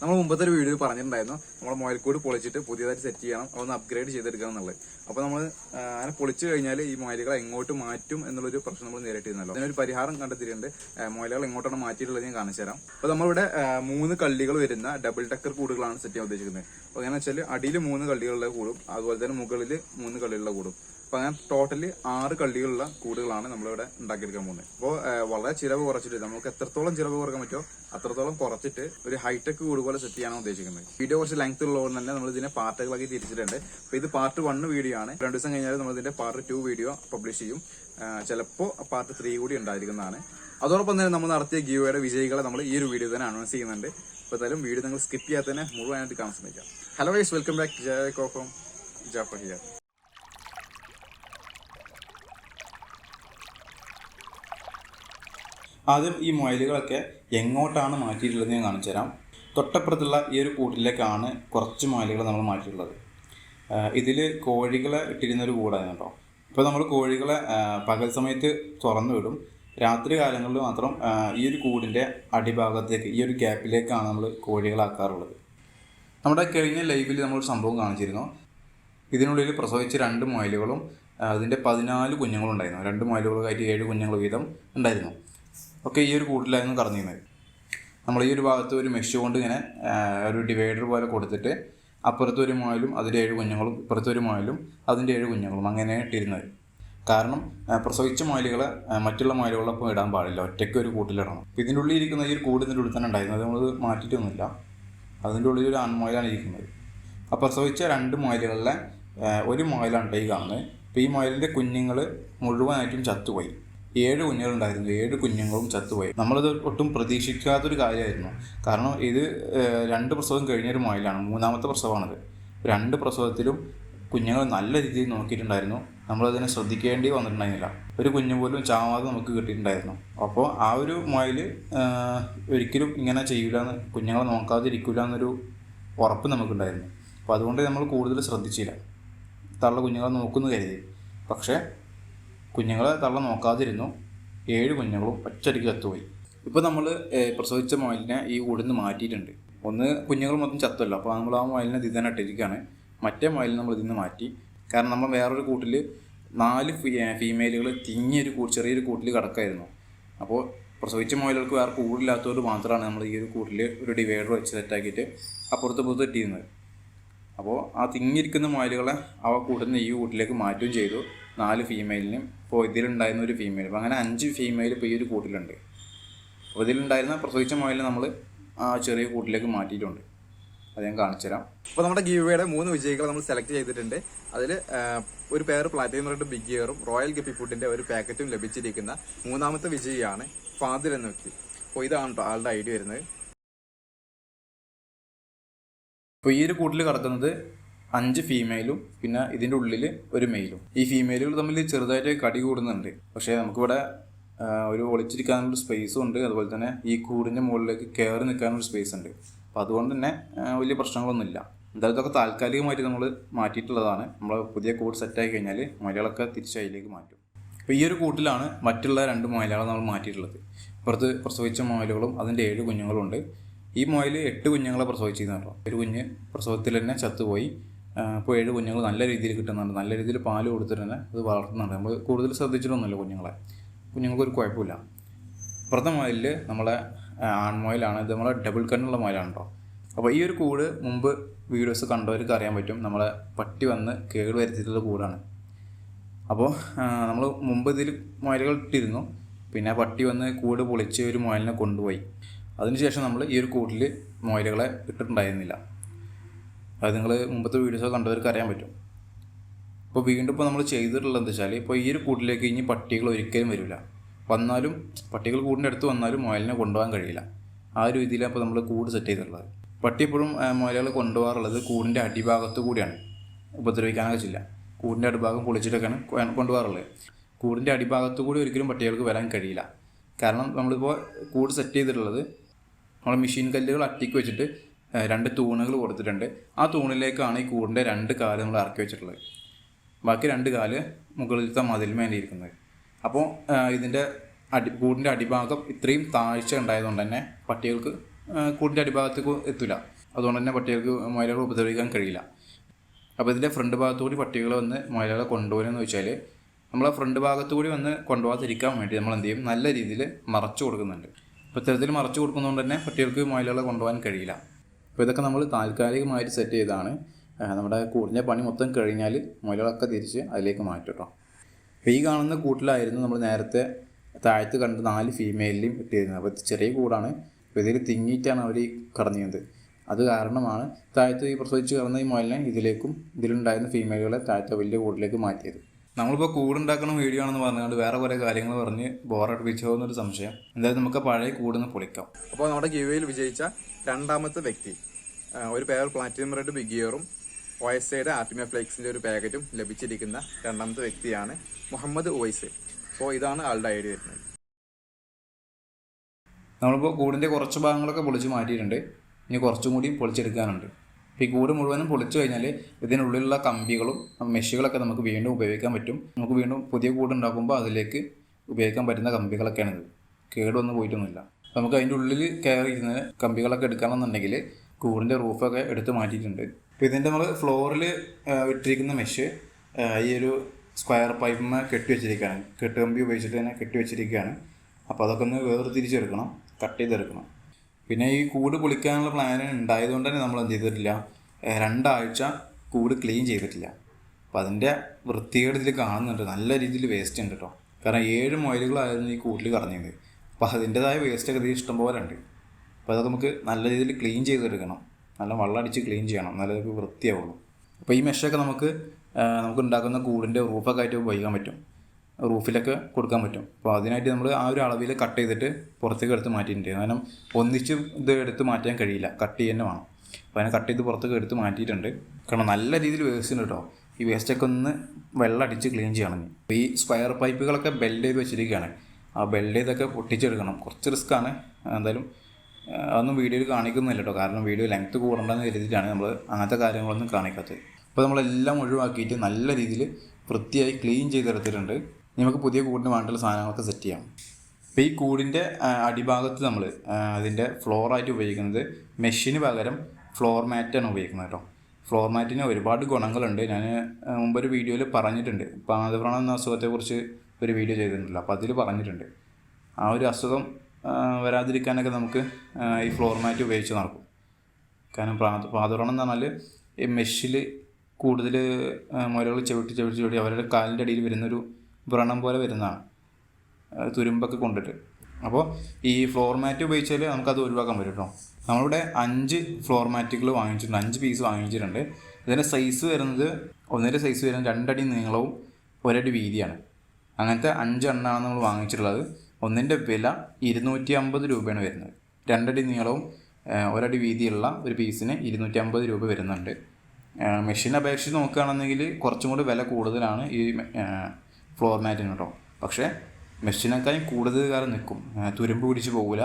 നമ്മൾ മുമ്പത്തെ ഒരു വീഡിയോയിൽ പറഞ്ഞിട്ടുണ്ടായിരുന്നു. നമ്മൾ മൊയൽക്കൂട് പൊളിച്ചിട്ട് പുതിയതായിട്ട് സെറ്റ് ചെയ്യണം അതൊന്ന് അപ്ഗ്രേഡ് ചെയ്തെടുക്കണം എന്നുള്ളത്. അപ്പോൾ നമ്മൾ അങ്ങനെ പൊളിച്ചു കഴിഞ്ഞാൽ ഈ മൊയലുകൾ എങ്ങോട്ട് മാറ്റും എന്നുള്ളൊരു പ്രശ്നം നമ്മൾ നേരിട്ടിരുന്നല്ലോ. അതിനൊരു പരിഹാരം കണ്ടെത്തിയിട്ടുണ്ട്. മൊയലുകൾ എങ്ങോട്ടാണ് മാറ്റിയിട്ടുള്ളത് ഞാൻ കാണിച്ചു തരാം. അപ്പോൾ നമ്മളിവിടെ മൂന്ന് കള്ളികൾ വരുന്ന ഡബിൾ ടക്കർ കൂടുകളാണ് സെറ്റ് ചെയ്യാൻ ഉദ്ദേശിക്കുന്നത്. അപ്പോൾ എങ്ങനെ വെച്ചാൽ അടിയിൽ മൂന്ന് കള്ളികളുടെ കൂടും അതുപോലെ തന്നെ മുകളിൽ മൂന്ന് കള്ളികളുടെ കൂടും. അപ്പൊ അങ്ങനെ ടോട്ടലി ആറ് കള്ളികളുള്ള കൂടുകളാണ് നമ്മളിവിടെ ഉണ്ടാക്കിയെടുക്കാൻ പോകുന്നത്. അപ്പോൾ വളരെ ചിലവ് കുറച്ചിട്ട് നമുക്ക് എത്രത്തോളം ചിലവ് കുറയ്ക്കാൻ പറ്റുമോ അത്രത്തോളം കുറച്ചിട്ട് ഒരു ഹൈടെക് കൂട് പോലെ സെറ്റ് ചെയ്യാനാണ് ഉദ്ദേശിക്കുന്നത്. വീഡിയോ കുറച്ച് ലെങ്ത് ഉള്ളതുകൊണ്ട് തന്നെ നമ്മൾ ഇതിനെ പാർട്ടുകളാക്കി തിരിച്ചിട്ടുണ്ട്. അപ്പോൾ ഇത് പാർട്ട് വൺ വീഡിയോ ആണ്. രണ്ട് ദിവസം കഴിഞ്ഞാൽ നമ്മൾ ഇതിന്റെ പാർട്ട് ടു വീഡിയോ പബ്ലിഷ് ചെയ്യും. ചിലപ്പോ പാർട്ട് ത്രീ കൂടി ഉണ്ടായിരിക്കുന്നതാണ്. അതോടൊപ്പം തന്നെ നമ്മൾ നടത്തിയ ഗീവയുടെ വിജയികളെ നമ്മൾ ഈ ഒരു വീഡിയോ തന്നെ അനൗൺസ് ചെയ്യുന്നുണ്ട്. അപ്പോൾ എന്തായാലും വീഡിയോ നിങ്ങൾ സ്കിപ്പ് ചെയ്യാതെ തന്നെ മുഴുവനായിട്ട് കാണാൻ ശ്രമിക്കാം. ഹലോ വെൽക്കം ബാക്ക് ജയ കോഫം. ജാഫർ ആദ്യം ഈ മൊയലുകളൊക്കെ എങ്ങോട്ടാണ് മാറ്റിയിട്ടുള്ളത് ഞാൻ കാണിച്ചു തരാം. തൊട്ടപ്പുറത്തുള്ള ഈ ഒരു കൂട്ടിലേക്കാണ് കുറച്ച് മൊയലുകൾ നമ്മൾ മാറ്റിയിട്ടുള്ളത്. ഇതിൽ കോഴികളെ ഇട്ടിരുന്ന ഒരു കൂടാണ് കേട്ടോ. ഇപ്പോൾ നമ്മൾ കോഴികളെ പകൽ സമയത്ത് തുറന്നു വിടും. രാത്രി കാലങ്ങളിൽ മാത്രം ഈ ഒരു കൂടിന്റെ അടിഭാഗത്തേക്ക് ഈ ഒരു ഗ്യാപ്പിലേക്കാണ് നമ്മൾ കോഴികളാക്കാറുള്ളത്. നമ്മുടെ കഴിഞ്ഞ ലൈവിൽ നമ്മളൊരു സംഭവം കാണിച്ചിരുന്നു. ഇതിനുള്ളിൽ പ്രസവിച്ച രണ്ട് മൊയലുകളും അതിന്റെ പതിനാല് കുഞ്ഞുങ്ങളും ഉണ്ടായിരുന്നു രണ്ട് മുയലുകൾക്കായിട്ട് ഏഴ് കുഞ്ഞുങ്ങൾ വീതം ഉണ്ടായിരുന്നു. ഒക്കെ ഈ ഒരു കൂട്ടിലായിരുന്നു കടന്നിരുന്നത്. നമ്മൾ ഈ ഒരു ഭാഗത്ത് ഒരു മെഷ് കൊണ്ട് ഇങ്ങനെ ഒരു ഡിവൈഡർ പോലെ കൊടുത്തിട്ട് അപ്പുറത്ത് ഒരു മുയലും അതിന്റെ ഏഴ് കുഞ്ഞുങ്ങളും ഇപ്പുറത്ത് ഒരു മുയലും അതിന്റെ ഏഴ് കുഞ്ഞുങ്ങളും അങ്ങനെ ഇട്ടിരുന്നത്. കാരണം പ്രസവിച്ച മുയലുകളെ മറ്റുള്ള മുയലുകളൊപ്പം ഇടാൻ പാടില്ല. ഒറ്റയ്ക്ക് ഒരു കൂട്ടിലിടണം. ഇതിന്റെ ഉള്ളിൽ ഇരിക്കുന്ന ഈ ഒരു കൂട് ഇതിന്റെ ഉള്ളിൽ തന്നെ ഉണ്ടായിരുന്നു. അത് നമ്മൾ മാറ്റിയിട്ടൊന്നുമില്ല. അതിന്റെ ഉള്ളിൽ ഒരു ആൺമുയലാണ് ഇരിക്കുന്നത്. ആ പ്രസവിച്ച രണ്ട് മുയലുകളിലെ ഒരു മുയലാണ് ഈ കാണുന്നത്. അപ്പോൾ ഈ മുയലിന്റെ കുഞ്ഞുങ്ങൾ മുഴുവനായിട്ടും ചത്തുപോയി. ഏഴ് കുഞ്ഞുങ്ങളുണ്ടായിരുന്നു. ഏഴ് കുഞ്ഞുങ്ങളും ചത്തുപോയി. നമ്മളത് ഒട്ടും പ്രതീക്ഷിക്കാത്തൊരു കാര്യമായിരുന്നു. കാരണം ഇത് രണ്ട് പ്രസവം കഴിഞ്ഞൊരു മുയലാണ്. മൂന്നാമത്തെ പ്രസവമാണത്. രണ്ട് പ്രസവത്തിലും കുഞ്ഞുങ്ങൾ നല്ല രീതിയിൽ നോക്കിയിട്ടുണ്ടായിരുന്നു. നമ്മളതിനെ ശ്രദ്ധിക്കേണ്ടി വന്നിട്ടുണ്ടായിരുന്നില്ല. ഒരു കുഞ്ഞു പോലും ചാവാതെ നമുക്ക് കിട്ടിയിട്ടുണ്ടായിരുന്നു. അപ്പോൾ ആ ഒരു മുയൽ ഒരിക്കലും ഇങ്ങനെ ചെയ്യില്ല എന്ന് കുഞ്ഞുങ്ങളെ നോക്കാതിരിക്കില്ല എന്നൊരു ഉറപ്പ് നമുക്കുണ്ടായിരുന്നു. അപ്പോൾ അതുകൊണ്ട് നമ്മൾ കൂടുതൽ ശ്രദ്ധിച്ചില്ല. തള്ള കുഞ്ഞുങ്ങളെ നോക്കുന്നു കരുതി. പക്ഷേ കുഞ്ഞുങ്ങളെ തള്ള നോക്കാതിരുന്നു. ഏഴ് കുഞ്ഞുങ്ങളും ഒറ്റയടിക്ക് ചത്തുപോയി. ഇപ്പോൾ നമ്മൾ പ്രസവിച്ച മുയലിനെ ഈ കൂടിന്ന് മാറ്റിയിട്ടുണ്ട്. ഒന്ന് കുഞ്ഞുങ്ങൾ മൊത്തം ചത്തല്ലോ അപ്പോൾ നമ്മൾ ആ മുയലിനെ ഇതിൽ തന്നെ ഇട്ടിരിക്കുകയാണ്. മറ്റേ മുയലിനെ നമ്മൾ ഇതിൽ നിന്ന് മാറ്റി. കാരണം നമ്മൾ വേറൊരു കൂട്ടിൽ നാല് ഫീമെയിലുകൾ തിങ്ങിയൊരു ചെറിയൊരു കൂട്ടിൽ കിടക്കായിരുന്നു. അപ്പോൾ പ്രസവിച്ച മുയലുകൾക്ക് വേറെ കൂടില്ലാത്തവർ മാത്രമാണ് നമ്മൾ ഈ ഒരു കൂട്ടിൽ ഒരു ഡിവൈഡർ വെച്ച് സെറ്റാക്കിയിട്ട് അപ്പുറത്ത് പുറത്ത് ഇട്ടിരുന്നത്. അപ്പോൾ ആ തിങ്ങിയിരിക്കുന്ന മുയലുകളെ അവ കൂട്ടുന്ന ഈ കൂട്ടിലേക്ക് മാറ്റുകയും ചെയ്തു. നാല് ഫീമെയിലിനും ഇപ്പോൾ ഇതിലുണ്ടായിരുന്ന ഒരു ഫീമെയിൽ അപ്പോൾ അങ്ങനെ അഞ്ച് ഫീമെയിൽ ഇപ്പോൾ ഈ ഒരു കൂട്ടിലുണ്ട്. അപ്പോൾ ഇതിലുണ്ടായിരുന്ന പ്രസവിച്ച മുയലിനെ നമ്മൾ ആ ചെറിയ കൂട്ടിലേക്ക് മാറ്റിയിട്ടുണ്ട്. അത് ഞാൻ കാണിച്ചു തരാം അപ്പോൾ നമ്മുടെ ഗീവയുടെ മൂന്ന് വിജയികളെ നമ്മൾ സെലക്ട് ചെയ്തിട്ടുണ്ട്. അതിൽ ഒരു പേർ പ്ലാറ്റിനം റെഡ് ബിഗ് ഇയറും റോയൽ ഗപ്പി ഫുഡിന്റെ ഒരു പാക്കറ്റും ലഭിച്ചിരിക്കുന്ന മൂന്നാമത്തെ വിജയിയാണ് ഫാദിൽ എന്ന വ്യക്തി. അപ്പോൾ ഇതാണ് ആളുടെ ഐഡിയ വരുന്നത്. അപ്പോൾ ഈ ഒരു കൂട്ടിൽ കിടക്കുന്നത് അഞ്ച് ഫീമെയിലും പിന്നെ ഇതിന്റെ ഉള്ളിൽ ഒരു മെയിലും ഈ ഫീമെയിലുകൾ തമ്മിൽ ചെറുതായിട്ട് കടി കൂടുന്നുണ്ട്. പക്ഷേ നമുക്കിവിടെ ഒരു ഒളിച്ചിരിക്കാനുള്ള സ്പേസും ഉണ്ട്. അതുപോലെ തന്നെ ഈ കൂടിന്റെ മുകളിലേക്ക് കയറി നിൽക്കാനുള്ള സ്പേസ് ഉണ്ട്. അപ്പോൾ അതുകൊണ്ട് തന്നെ വലിയ പ്രശ്നങ്ങളൊന്നുമില്ല. എന്തായാലും ഇതൊക്കെ താൽക്കാലികമായിട്ട് നമ്മൾ മാറ്റിയിട്ടുള്ളതാണ്. നമ്മൾ പുതിയ കൂട് സെറ്റായി കഴിഞ്ഞാൽ മലയാളമൊക്കെ തിരിച്ച് അതിലേക്ക് മാറ്റും. അപ്പോൾ ഈ ഒരു കൂട്ടിലാണ് മറ്റുള്ള രണ്ട് മുയലുകൾ നമ്മൾ മാറ്റിയിട്ടുള്ളത്. പുറത്ത് പ്രസവിച്ച മുയലുകളും അതിന്റെ ഏഴ് കുഞ്ഞുങ്ങളും ഉണ്ട് ഈ മുയൽ എട്ട് കുഞ്ഞുങ്ങളെ പ്രസവിച്ചിരുന്നു കേട്ടോ. ഒരു കുഞ്ഞ് പ്രസവത്തിൽ തന്നെ ചത്തുപോയി. ഇപ്പോൾ ഏഴ് കുഞ്ഞുങ്ങൾ നല്ല രീതിയിൽ കിട്ടുന്നുണ്ട്. നല്ല രീതിയിൽ പാൽ കൊടുത്തിട്ട് തന്നെ അത് വളർത്തുന്നുണ്ട്. നമ്മൾ കൂടുതൽ ശ്രദ്ധിച്ചിട്ടൊന്നുമില്ല കുഞ്ഞുങ്ങളെ. കുഞ്ഞുങ്ങൾക്ക് ഒരു കുഴപ്പമില്ല. ഇപ്പുറത്തെ മുയലിൽ നമ്മളെ ആൺമുയലാണ് ഇത് നമ്മളെ ഡബിൾ കണ്ണുള്ള മുയലാണ് കേട്ടോ അപ്പോൾ ഈ ഒരു കൂട് മുമ്പ് വീഡിയോസ് കണ്ടവർക്ക് അറിയാൻ പറ്റും. നമ്മളെ പട്ടി വന്ന് കേട് വരുത്തിയിട്ടുള്ള കൂടാണ്. അപ്പോൾ നമ്മൾ മുമ്പ് ഇതിൽ മുയലുകൾ ഇട്ടിരുന്നു. പിന്നെ പട്ടി വന്ന് കൂട് പൊളിച്ച് ഒരു മുയലിനെ കൊണ്ടുപോയി. അതിനുശേഷം നമ്മൾ ഈ ഒരു കൂട്ടിൽ മുയലുകളെ ഇട്ടിട്ടുണ്ടായിരുന്നില്ല. അത് നിങ്ങൾ മുമ്പത്തെ വീഡിയോസ് കണ്ടവർക്ക് അറിയാൻ പറ്റും. ഇപ്പോൾ വീണ്ടും ഇപ്പോൾ നമ്മൾ ചെയ്തിട്ടുള്ളത് എന്താ വെച്ചാൽ ഇപ്പോൾ ഈ ഒരു കൂട്ടിലേക്ക് ഇനി പട്ടികൾ ഒരിക്കലും വരില്ല. വന്നാലും പട്ടികൾ കൂടിന്റെ അടുത്ത് വന്നാലും മുയലിനെ കൊണ്ടുപോകാൻ കഴിയില്ല. ആ ഒരു രീതിയിലാണ് ഇപ്പോൾ നമ്മൾ കൂട് സെറ്റ് ചെയ്തിട്ടുള്ളത്. പട്ടി എപ്പോഴും മുയലുകൾ കൊണ്ടുപോകാറുള്ളത് കൂടിന്റെ അടിഭാഗത്ത് കൂടിയാണ്. ഉപദ്രവിക്കാനൊക്കെ ചില്ല കൂടിന്റെ അടിഭാഗം പൊളിച്ചിട്ടൊക്കെയാണ് കൊണ്ടുപോകാറുള്ളത്. കൂടിന്റെ അടിഭാഗത്ത് കൂടി ഒരിക്കലും പട്ടികൾക്ക് വരാൻ കഴിയില്ല. കാരണം നമ്മളിപ്പോൾ കൂട് സെറ്റ് ചെയ്തിട്ടുള്ളത് നമ്മൾ മെഷീൻ കല്ലുകൾ അട്ടിക്ക് വെച്ചിട്ട് രണ്ട് തൂണുകൾ കൊടുത്തിട്ടുണ്ട്. ആ തൂണിലേക്കാണ് ഈ കൂടിന്റെ രണ്ട് കാൽ നമ്മൾ ഇറക്കി വെച്ചിട്ടുള്ളത്. ബാക്കി രണ്ട് കാൽ മുകളിലത്തെ മതിൽമേലെ ഇരിക്കുന്നത്. അപ്പോൾ ഇതിന്റെ അടി കൂടിന്റെ അടിഭാഗം ഇത്രയും താഴ്ച ഉണ്ടായതുകൊണ്ട് തന്നെ പട്ടികൾക്ക് കൂടിന്റെ അടിഭാഗത്തേക്ക് എത്തില്ല അതുകൊണ്ട് തന്നെ പട്ടികൾക്ക് മുയലുകൾ ഉപദ്രവിക്കാൻ കഴിയില്ല. അപ്പോൾ ഇതിന്റെ ഫ്രണ്ട് ഭാഗത്തുകൂടി പട്ടികൾ വന്ന് മുയലുകളെ കൊണ്ടുപോകുന്നതെന്ന് വെച്ചാൽ നമ്മൾ ആ ഫ്രണ്ട് ഭാഗത്തുകൂടി വന്ന് കൊണ്ടുപോകാതിരിക്കാൻ വേണ്ടി നമ്മൾ എന്ത് ചെയ്യും? നല്ല രീതിയിൽ മറച്ചു കൊടുക്കുന്നുണ്ട്. അപ്പോൾ ഇത്തരത്തിൽ മറച്ചു കൊടുക്കുന്നതുകൊണ്ട് തന്നെ പട്ടികൾക്ക് മുയലുകളെ കൊണ്ടുപോകാൻ കഴിയില്ല. അപ്പോൾ ഇതൊക്കെ നമ്മൾ താൽക്കാലികമായിട്ട് സെറ്റ് ചെയ്താണ്. നമ്മുടെ കൂടിന്റെ പണി മൊത്തം കഴിഞ്ഞാൽ മുലകളൊക്കെ തിരിച്ച് അതിലേക്ക് മാറ്റും കേട്ടോ ഈ കാണുന്ന കൂട്ടിലായിരുന്നു നമ്മൾ നേരത്തെ താഴത്ത് കണ്ട് നാല് ഫീമെയിലിലും ഇട്ടിരുന്നത്. അപ്പോൾ ചെറിയ കൂടാണ്. അപ്പോൾ ഇതിൽ തിങ്ങിയിട്ടാണ് അവർ കടന്നിരുന്നത്. അത് കാരണമാണ് താഴത്ത് ഈ പ്രസവിച്ച് കിടന്ന ഈ മുയലിനെ ഇതിലേക്കും ഇതിലുണ്ടായിരുന്ന ഫീമെയിലുകളെ താഴത്തെ വലിയ കൂടിലേക്ക് മാറ്റിയത്. നമ്മളിപ്പോൾ കൂടുണ്ടാക്കുന്ന വീഡിയോ ആണെന്ന് പറഞ്ഞുകൊണ്ട് വേറെ കുറേ കാര്യങ്ങൾ പറഞ്ഞ് ബോറടിപ്പിച്ചോ എന്നൊരു സംശയം. എന്തായാലും നമുക്ക് പഴയ കൂടുന്ന് പൊളിക്കാം. അപ്പോൾ നമ്മുടെ ഗിവയിൽ വിജയിച്ച രണ്ടാമത്തെ വ്യക്തി. ഒരു പേർ പ്ലാറ്റിനം റെഡ് ബിഗ് ഇയറും ഒയസയുടെ ആർട്ടിമ ഫ്ലേക്സിന്റെ ഒരു പാക്കറ്റും ലഭിച്ചിരിക്കുന്ന രണ്ടാമത്തെ വ്യക്തിയാണ് മുഹമ്മദ് ഉവൈസ് അപ്പോൾ ഇതാണ് ആളുടെ ഐഡിയ വരുന്നത്. നമ്മളിപ്പോൾ കൂടിന്റെ കുറച്ച് ഭാഗങ്ങളൊക്കെ പൊളിച്ച് മാറ്റിയിട്ടുണ്ട്. ഇനി കുറച്ചും കൂടി പൊളിച്ചെടുക്കാനുണ്ട്. അപ്പോൾ ഈ കൂട് മുഴുവനും പൊളിച്ചു കഴിഞ്ഞാൽ ഇതിനുള്ളിലുള്ള കമ്പികളും മെഷികളൊക്കെ നമുക്ക് വീണ്ടും ഉപയോഗിക്കാൻ പറ്റും. നമുക്ക് വീണ്ടും പുതിയ കൂട് ഉണ്ടാക്കുമ്പോൾ അതിലേക്ക് ഉപയോഗിക്കാൻ പറ്റുന്ന കമ്പികളൊക്കെയാണിത്. കേടൊന്നും പോയിട്ടൊന്നുമില്ല. നമുക്ക് അതിന്റെ ഉള്ളിൽ കയറിയിരുന്ന കമ്പികളൊക്കെ എടുക്കണമെന്നുണ്ടെങ്കിൽ കൂടിന്റെ റൂഫൊക്കെ എടുത്ത് മാറ്റിയിട്ടുണ്ട്. അപ്പോൾ ഇതിന്റെ നമ്മൾ ഫ്ലോറിൽ ഇട്ടിരിക്കുന്ന മെഷ് ഈ ഒരു സ്ക്വയർ പൈപ്പിന്മ കെട്ടി വെച്ചിരിക്കുകയാണ്. കെട്ടുകമ്പി ഉപയോഗിച്ചിട്ട് തന്നെ കെട്ടി വെച്ചിരിക്കുകയാണ്. അപ്പോൾ അതൊക്കെ ഒന്ന് വേർതിരിച്ചെടുക്കണം കട്ട് ചെയ്തെടുക്കണം. പിന്നെ ഈ കൂട് പൊളിക്കാനുള്ള പ്ലാൻ ഉണ്ടായതുകൊണ്ട് തന്നെ നമ്മൾ എന്ത് ചെയ്തിട്ടില്ല രണ്ടാഴ്ച കൂട് ക്ലീൻ ചെയ്തിട്ടില്ല. അപ്പോൾ അതിന്റെ വൃത്തികേട് ഇതിൽ കാണുന്നുണ്ട്. നല്ല രീതിയിൽ വേസ്റ്റ് ഉണ്ട് കേട്ടോ. കാരണം ഏഴ് മൊയലുകളായിരുന്നു ഈ കൂട്ടിൽ കറങ്ങിയത്. അപ്പോൾ അതിന്റെതായ വേസ്റ്റൊക്കെ ഇതിൽ ഇഷ്ടംപോലെ ഉണ്ട്. അപ്പോൾ അത് നമുക്ക് നല്ല രീതിയിൽ ക്ലീൻ ചെയ്തെടുക്കണം. നല്ല വെള്ളം അടിച്ച് ക്ലീൻ ചെയ്യണം. നല്ല രീതിയിൽ വൃത്തിയാവുള്ളൂ. അപ്പോൾ ഈ മെഷൊക്കെ നമുക്ക് നമുക്ക് ഉണ്ടാക്കുന്ന കൂടിന്റെ റൂഫൊക്കെ ആയിട്ട് ഉപയോഗിക്കാൻ പറ്റും. റൂഫിലൊക്കെ കൊടുക്കാൻ പറ്റും. അപ്പോൾ അതിനായിട്ട് നമ്മൾ ആ ഒരു അളവിൽ കട്ട് ചെയ്തിട്ട് പുറത്തേക്ക് എടുത്ത് മാറ്റിയിട്ടുണ്ട്. കാരണം ഒന്നിച്ച് ഇത് എടുത്ത് മാറ്റാൻ കഴിയില്ല. കട്ട് ചെയ്യുന്ന വേണം. അപ്പോൾ അതിനെ കട്ട് ചെയ്ത് പുറത്തേക്ക് എടുത്ത് മാറ്റിയിട്ടുണ്ട്. കാരണം നല്ല രീതിയിൽ വേസ്റ്റ് ഉണ്ട് കേട്ടോ. ഈ വേസ്റ്റൊക്കെ ഒന്ന് വെള്ളം അടിച്ച് ക്ലീൻ ചെയ്യണം. അപ്പോൾ ഈ സ്ക്വയർ പൈപ്പുകളൊക്കെ ബെൽഡ് ചെയ്ത് വെച്ചിരിക്കുകയാണ്. ആ ബെൽഡ് ചെയ്തൊക്കെ പൊട്ടിച്ചെടുക്കണം. കുറച്ച് റിസ്ക്കാണ് എന്തായാലും അതൊന്നും വീഡിയോയിൽ കാണിക്കുന്നില്ല കേട്ടോ കാരണം വീഡിയോ ലെങ്ത് കൂടണ്ടെന്ന് കരുതിയിട്ടാണ് നമ്മൾ അങ്ങനത്തെ കാര്യങ്ങളൊന്നും കാണിക്കാത്തത്. അപ്പോൾ നമ്മളെല്ലാം ഒഴിവാക്കിയിട്ട് നല്ല രീതിയിൽ വൃത്തിയായി ക്ലീൻ ചെയ്തെടുത്തിട്ടുണ്ട്. നമുക്ക് പുതിയ കൂടിന് വേണ്ടിയുള്ള സാധനങ്ങളൊക്കെ സെറ്റ് ചെയ്യാം. അപ്പോൾ ഈ കൂടിന്റെ അടിഭാഗത്ത് നമ്മൾ അതിന്റെ ഫ്ലോറായിട്ട് ഉപയോഗിക്കുന്നത് മെഷീന് പകരം ഫ്ലോർ മാറ്റാണ് ഉപയോഗിക്കുന്നത് കേട്ടോ ഫ്ലോർ മാറ്റിന് ഒരുപാട് ഗുണങ്ങളുണ്ട്. ഞാൻ മുമ്പൊരു വീഡിയോയിൽ പറഞ്ഞിട്ടുണ്ട്. പാദവ്രണം എന്ന അസുഖത്തെക്കുറിച്ച് ഒരു വീഡിയോ ചെയ്തിട്ടുണ്ടല്ലോ. അപ്പോൾ അതിൽ പറഞ്ഞിട്ടുണ്ട്. ആ ഒരു അസുഖം വരാതിരിക്കാനൊക്കെ നമുക്ക് ഈ ഫ്ലോർ മാറ്റ് ഉപയോഗിച്ച് നടക്കും. കാരണം പാത പാതുറണം എന്ന് പറഞ്ഞാൽ ഈ മെഷിൽ കൂടുതൽ മുരകൾ ചവിട്ടി ചവിട്ടി ചവിട്ടി അവരുടെ കാലിന്റെ അടിയിൽ വരുന്നൊരു വ്രണം പോലെ വരുന്നതാണ്. തുരുമ്പൊക്കെ കൊണ്ടിട്ട്. അപ്പോൾ ഈ ഫ്ലോർ മാറ്റ് ഉപയോഗിച്ചാൽ നമുക്കത് ഒഴിവാക്കാൻ പറ്റും കേട്ടോ നമ്മളിവിടെ അഞ്ച് ഫ്ലോർ മാറ്റുകൾ വാങ്ങിച്ചിട്ടുണ്ട് അഞ്ച് പീസ് വാങ്ങിച്ചിട്ടുണ്ട്. ഇതിന്റെ സൈസ് വരുന്നത് ഒന്നര സൈസ് വരുന്നത് രണ്ടടി നീളവും ഒരടി വീതിയാണ്. അങ്ങനത്തെ അഞ്ചെണ്ണമാണ് നമ്മൾ വാങ്ങിച്ചിട്ടുള്ളത്. ഒന്നിന്റെ വില ഇരുന്നൂറ്റി അമ്പത് രൂപയാണ് വരുന്നത്. രണ്ടടി നീളവും ഒരടി വീതിയുള്ള ഒരു പീസിന് ഇരുന്നൂറ്റി അമ്പത് രൂപ വരുന്നുണ്ട്. മെഷീൻ അപേക്ഷിച്ച് നോക്കുകയാണെന്നെങ്കിൽ കുറച്ചും കൂടി വില കൂടുതലാണ് ഈ ഫ്ലോർ മാറ്റിന് കേട്ടോ. പക്ഷേ മെഷീനേക്കാളും കൂടുതൽ കാലം നിൽക്കും. തുരുമ്പ് പിടിച്ച് പോകില്ല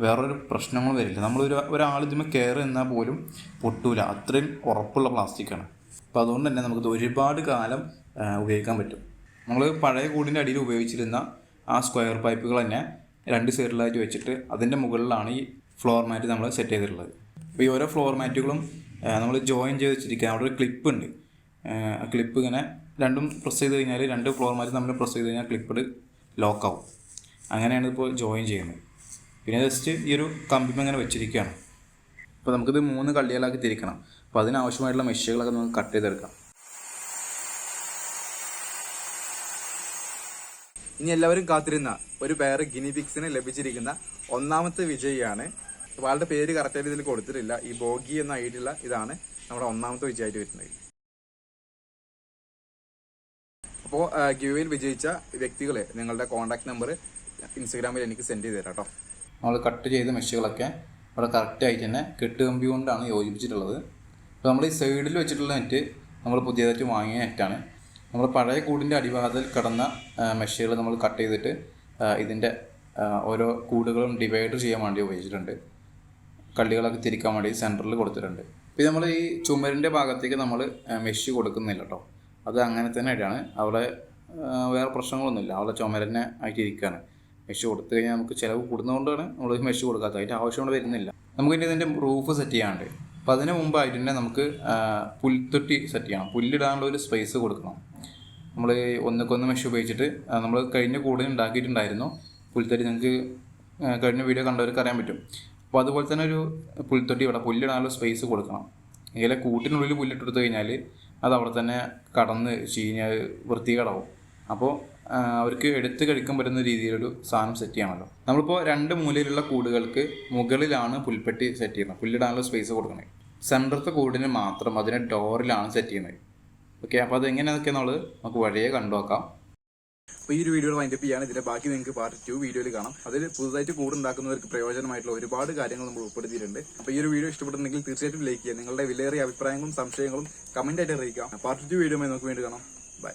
വേറൊരു പ്രശ്നങ്ങളും വരില്ല. നമ്മളൊരു ഒരാൾ ഇതുമ്പോൾ കെയർ എന്നാൽ പോലും പൊട്ടൂല. അത്രയും ഉറപ്പുള്ള പ്ലാസ്റ്റിക്കാണ്. അപ്പോൾ അതുകൊണ്ട് തന്നെ നമുക്കിത് ഒരുപാട് കാലം ഉപയോഗിക്കാൻ പറ്റും. നമ്മൾ പഴയ കൂടിന്റെ അടിയിൽ ഉപയോഗിച്ചിരുന്ന ആ സ്ക്വയർ പൈപ്പുകൾ തന്നെ രണ്ട് സൈഡിലായിട്ട് വെച്ചിട്ട് അതിന്റെ മുകളിലാണ് ഈ ഫ്ലോർ മാറ്റ് നമ്മൾ സെറ്റ് ചെയ്തിട്ടുള്ളത്. അപ്പോൾ ഈ ഓരോ ഫ്ലോർ മാറ്റുകളും നമ്മൾ ജോയിൻ ചെയ്ത് വെച്ചിരിക്കുക അവിടെ ഒരു ക്ലിപ്പ് ഉണ്ട്. ആ ക്ലിപ്പ് ഇങ്ങനെ രണ്ടും പ്രസ് ചെയ്ത് കഴിഞ്ഞാൽ രണ്ട് ഫ്ലോർ മാറ്റ് നമ്മൾ പ്രസ് ചെയ്ത് കഴിഞ്ഞാൽ ക്ലിപ്പ് ലോക്കാവും അങ്ങനെയാണ് ഇപ്പോൾ ജോയിൻ ചെയ്യുന്നത്. പിന്നെ ജസ്റ്റ് ഈ ഒരു കമ്പിമ ഇങ്ങനെ വെച്ചിരിക്കുകയാണ്. അപ്പോൾ നമുക്കിത് മൂന്ന് കള്ളികളാക്കി തിരിക്കണം. അപ്പോൾ അതിനാവശ്യമായിട്ടുള്ള മെഷീനുകളൊക്കെ നമുക്ക് കട്ട് ചെയ്തെടുക്കാം. ഇനി എല്ലാവരും കാത്തിരുന്ന ഒരു പേർ ഗിനിപിക്സിന് ലഭിച്ചിരിക്കുന്ന ഒന്നാമത്തെ വിജയിയാണ്. വാളുടെ പേര് കറക്റ്റായിട്ട് ഇതിൽ കൊടുത്തിട്ടില്ല. ഈ ബോഗി എന്ന ഐഡിയ ഉള്ള ഇതാണ് നമ്മുടെ ഒന്നാമത്തെ വിജയമായിട്ട് വരുന്നത്. അപ്പോൾ ഗിവിയിൽ വിജയിച്ച വ്യക്തികളെ നിങ്ങളുടെ കോൺടാക്ട് നമ്പർ ഇൻസ്റ്റഗ്രാമിൽ എനിക്ക് സെൻഡ് ചെയ്ത് തരാം കേട്ടോ നമ്മൾ കട്ട് ചെയ്ത മെഷുകളൊക്കെ ഇവിടെ കറക്റ്റായിട്ട് തന്നെ കെട്ടുകമ്പി കൊണ്ടാണ് യോജിപ്പിച്ചിട്ടുള്ളത്. അപ്പോൾ നമ്മൾ ഈ സൈഡിൽ വെച്ചിട്ടുള്ള നെറ്റ് നമ്മൾ പുതിയതായിട്ട് വാങ്ങിയ നെറ്റാണ് നമ്മൾ പഴയ കൂടിന്റെ അടിഭാഗത്തിൽ കിടന്ന മെഷീനുകൾ നമ്മൾ കട്ട് ചെയ്തിട്ട് ഇതിന്റെ ഓരോ കൂടുകളും ഡിവൈഡ് ചെയ്യാൻ വേണ്ടി ഉപയോഗിച്ചിട്ടുണ്ട്. കള്ളികളൊക്കെ തിരിക്കാൻ വേണ്ടി സെന്ററിൽ കൊടുത്തിട്ടുണ്ട്. പിന്നെ നമ്മൾ ഈ ചുമരിന്റെ ഭാഗത്തേക്ക് നമ്മൾ മെഷ് കൊടുക്കുന്നില്ല കേട്ടോ അത് അങ്ങനെ തന്നെ ആയിട്ടാണ് അവിടെ വേറെ പ്രശ്നങ്ങളൊന്നുമില്ല. അവിടെ ചുമരനെ ആയിട്ട് ഇരിക്കുകയാണ് മെഷ് കൊടുത്തു കഴിഞ്ഞാൽ നമുക്ക് ചിലവ് കൂടുന്നതുകൊണ്ടാണ് നമ്മൾ മെഷ് കൊടുക്കാത്തത്. അതിന്റെ ആവശ്യം വരുന്നില്ല. നമുക്ക് ഇനി ഇതിന്റെ റൂഫ് സെറ്റ് ചെയ്യാണ്ട് അപ്പോൾ അതിന് മുമ്പായിട്ട് തന്നെ നമുക്ക് പുൽത്തൊട്ടി സെറ്റ് ചെയ്യണം. പുല്ലിടാനുള്ള ഒരു സ്പേസ് കൊടുക്കണം. നമ്മൾ ഒന്നുക്കൊന്ന് മെഷ് ഉപയോഗിച്ചിട്ട് നമ്മൾ കഴിഞ്ഞ കൂടുതൽ ഉണ്ടാക്കിയിട്ടുണ്ടായിരുന്നു. പുൽത്തൊട്ടി നിങ്ങൾക്ക് കഴിഞ്ഞ വീഡിയോ കണ്ടവർക്ക് അറിയാൻ പറ്റും. അപ്പോൾ അതുപോലെ തന്നെ ഒരു പുൽത്തൊട്ടി ഇവിടെ പുല്ലിടാനുള്ള സ്പേസ് കൊടുക്കണം. ഇതിലെ കൂട്ടിനുള്ളിൽ പുല്ലിട്ടെടുത്ത് കഴിഞ്ഞാൽ അത് അവിടെ തന്നെ കടന്ന് ചീഞ്ഞ് വൃത്തികേടാവും. അപ്പോൾ അവർക്ക് എടുത്ത് കഴിക്കാൻ പറ്റുന്ന രീതിയിലൊരു സാധനം സെറ്റ് ചെയ്യണമല്ലോ. നമ്മളിപ്പോൾ രണ്ട് മൂലയിലുള്ള കൂടുകൾക്ക് മുകളിലാണ് പുൽപ്പെട്ടി സെറ്റ് ചെയ്യുന്നത്. പുല്ലിടാനുള്ള സ്പേസ് കൊടുക്കണേ. സെന്ററത്തെ കൂടിന് മാത്രം അതിനെ ഡോറിലാണ് സെറ്റ് ചെയ്യുന്നത്. ഓക്കെ അപ്പോൾ അത് എങ്ങനെയൊക്കെ എന്നുള്ളത് നമുക്ക് വഴിയെ കണ്ടു നോക്കാം. അപ്പോൾ ഈ ഒരു വീഡിയോ വൈൻഡപ്പ് ചെയ്യാണ് ഇതിന്റെ ബാക്കി നിങ്ങൾക്ക് പാർട്ട് ടു വീഡിയോയിൽ കാണാം. അതിൽ പുതുതായിട്ട് കൂട് ഉണ്ടാക്കുന്നവർക്ക് പ്രയോജനമായിട്ടുള്ള ഒരുപാട് കാര്യങ്ങൾ നമ്മൾ ഉൾപ്പെടുത്തിയിട്ടുണ്ട്. അപ്പോൾ ഈ ഒരു വീഡിയോ ഇഷ്ടപ്പെട്ടുണ്ടെങ്കിൽ തീർച്ചയായിട്ടും ലൈക്ക് ചെയ്യുക. നിങ്ങളുടെ വിലയേറിയ അഭിപ്രായങ്ങളും സംശയങ്ങളും കമന്റ് ആയിട്ട് അറിയിക്കാം പാർട്ട് ടു വീഡിയോ നമുക്ക് വേണ്ടി കാണാം. ബൈ